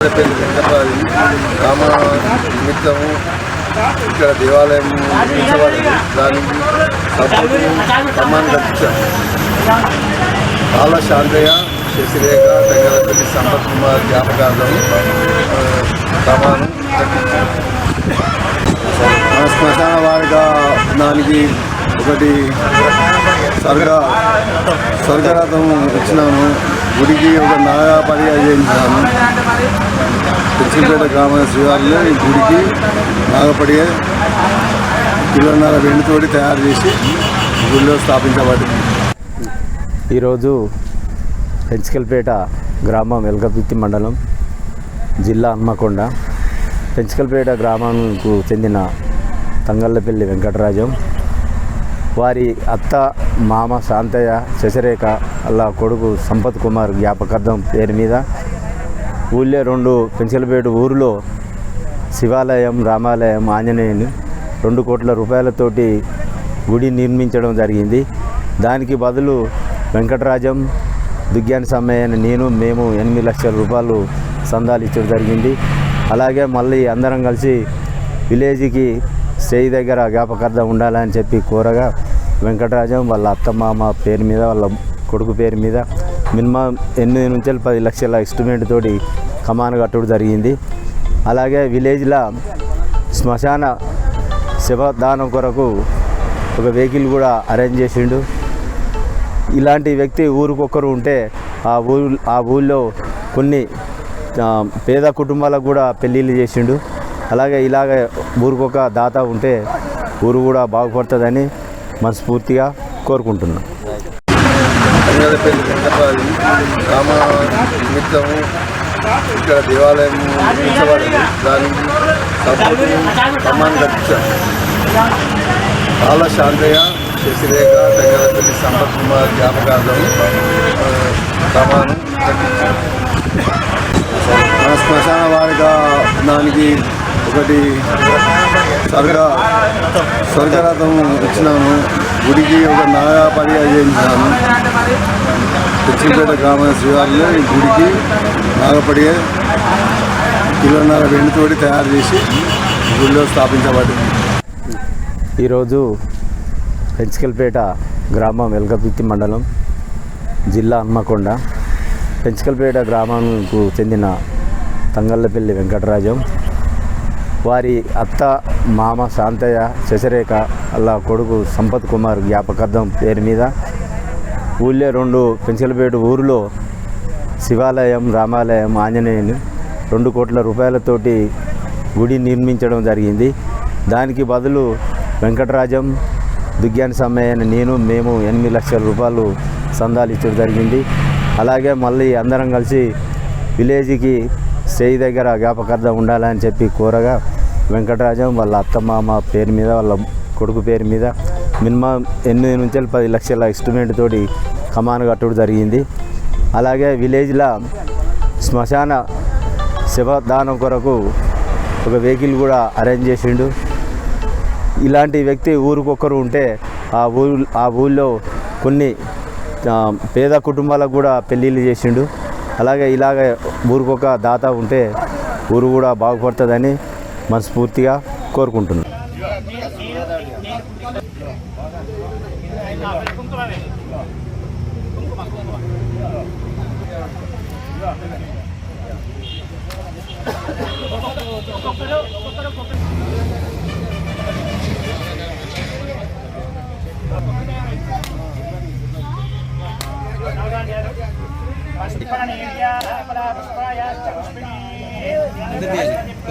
పేరు వెంకటరాజు రామ నిమిత్తము ఇక్కడ దేవాలయం దానికి సపోర్టు సమ్మాన్ కట్టించారు కాల శాంతయ్య శశిరేఖ దగ్గరపల్లి సంపత్ కుమార్ జ్ఞాపకార్థం ఆ, సమానం ఆ శ్మశాన వారిగా దానికి ఒకటి స్వర్గ స్వర్గరథం ఇచ్చినాను గుడికి ఒక నాగా పర్యాయ చేయించినాము తెచ్చిపేట గ్రామ శ్రీవారిలో ఈ గుడికి నాగపడిగే కిలోన్నర వెండితోటి తయారు చేసి గుడిలో స్థాపించబడింది. ఈరోజు పెంచికల్పేట గ్రామం ఎల్కపిత్తి మండలం జిల్లా హన్మకొండ. పెంచికల్పేట గ్రామంకు చెందిన తంగళ్ళపల్లి వెంకటరాజం. వారి అత్త మామ శాంతయ్య శశిరేఖ అలా కొడుకు సంపత్ కుమార్ జ్ఞాపకార్థం పేరు మీద ఊళ్ళో రెండు పెంచలపేట ఊరిలో శివాలయం రామాలయం ఆంజనేయుని రెండు కోట్ల రూపాయలతోటి గుడి నిర్మించడం జరిగింది. దానికి బదులు వెంకటరాజం దుగ్గ్యాని సమ్మయ్య అని నేను మేము ఎనిమిది లక్షల రూపాయలు సందాలు ఇచ్చడం జరిగింది. అలాగే మళ్ళీ అందరం కలిసి విలేజ్కి స్టేజ్ దగ్గర జ్ఞాపకార్థం ఉండాలని చెప్పి కోరగా వెంకటరాజం వాళ్ళ అత్తమామ పేరు మీద వాళ్ళ కొడుకు పేరు మీద మినిమం ఎనిమిది నుంచి పది లక్షల ఎస్టిమేట్ తోటి కమాన్ కట్టడం జరిగింది. అలాగే విలేజ్లో శ్మశాన శవదానం కొరకు ఒక వెహికల్ కూడా అరేంజ్ చేసిండు. ఇలాంటి వ్యక్తి ఊరికొక్కరు ఉంటే ఆ ఊరు ఆ ఊళ్ళో కొన్ని పేద కుటుంబాలకు కూడా పెళ్ళిళ్ళు చేసిండు. అలాగే ఇలాగే ఊరికొక దాత ఉంటే ఊరు కూడా బాగుపడుతుందని మనస్ఫూర్తిగా కోరుకుంటున్నాం రామ నిమిత్తము ఇక్కడ దేవాలయం నిర్మించబడింది దానికి సపోర్టు సమ్మాన్ కట్టించారు కాల శాంతయ్య శశిరేఖ దగ్గరపల్లి సంపత్ కుమార్ జ్ఞాపకార్థం ఆ, సమానం శ్మశాన వారిగా దానికి ఒకటి స్వర్గ స్వర్గరథం ఇచ్చినాము గుడికి ఒక నాగా పర్యాయ తెచ్చిపేట గ్రామ శ్రీవారిలో ఈ గుడికి నాగపడిగే కిలోన్నర వెండితోటి తయారు చేసి గుడిలో స్థాపించబడింది. ఈరోజు పెంచికల్పేట గ్రామం ఎల్గపిత్తి మండలం జిల్లా హన్మకొండ. పెంచికల్పేట గ్రామంకు చెందిన తంగళ్ళపల్లి వెంకటరాజం వారి అత్త మామ శాంతయ్య శశరేఖ అలా కొడుకు సంపత్ కుమార్ జ్ఞాపకార్థం పేరు మీద ఊళ్ళో రెండు పెంచలపేట ఊరిలో శివాలయం రామాలయం ఆంజనేయుని రెండు కోట్ల రూపాయలతోటి గుడి నిర్మించడం జరిగింది. దానికి బదులు వెంకటరాజం దుగ్గ్యాని సమ్మయ్య అని నేను మేము ఎనిమిది లక్షల రూపాయలు సందాలు ఇచ్చడం జరిగింది. అలాగే మళ్ళీ అందరం కలిసి విలేజ్కి చేయి దగ్గర జ్ఞాపకార్థం ఉండాలని చెప్పి కోరగా వెంకటరాజం వాళ్ళ అత్తమామ పేరు మీద వాళ్ళ కొడుకు పేరు మీద మినిమం ఎనిమిది నుంచి పది లక్షల ఎస్టిమేట్ తోటి కమాన్ కట్టడం జరిగింది. అలాగే విలేజ్లో శ్మశాన శవదానం కొరకు ఒక వెహికల్ కూడా అరేంజ్ చేసిండు. ఇలాంటి వ్యక్తి ఊరికొక్కరు ఉంటే ఆ ఊరు ఆ ఊళ్ళో కొన్ని పేద కుటుంబాలకు కూడా పెళ్ళిళ్ళు చేసిండు. అలాగే ఇలాగ ఊరికొక దాత ఉంటే ఊరు కూడా బాగుపడుతుందని మనస్ఫూర్తిగా కోరుకుంటున్నాను.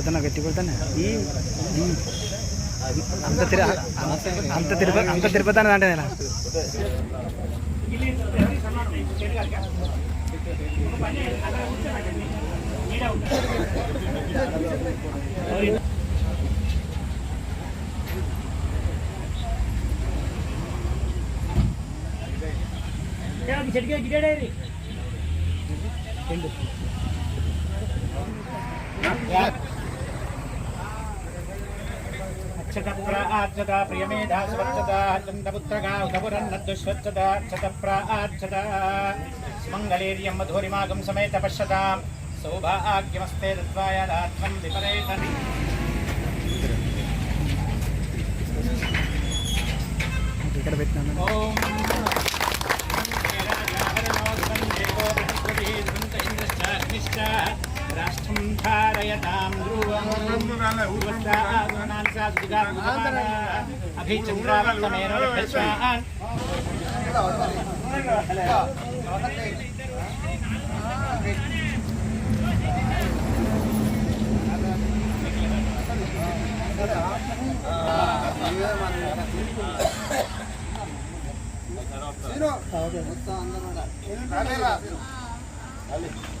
తిరుపతి నాకు గట్టి పడతానే అంత తిరు అంత తిరుపతి అంత తిరుపతి అనేది అంటే నేను అక్షతప్రార్చత ప్రియమేధా స్వచ్ఛత చందపుత్రగా ఉదపురన్నద్దుస్వచ్ఛత అక్షతప్రార్చత. మంగళేర్యం మధురిమాగం సమేత పశ్యతాం. సౌభాగ్యమస్తే దత్వాయాదాత్మం విపరేత ఇక్కడ పెట్టినాను ఓం రాష్ట్రం ధారయతాం అభిచంద్రావర్తమేన భగవానికి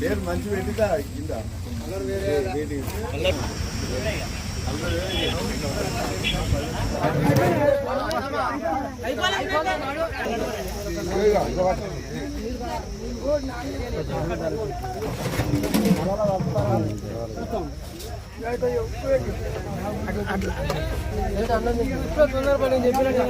పేరు మంచి పెట్టిందా? తొందరపడి చెప్పినట్టు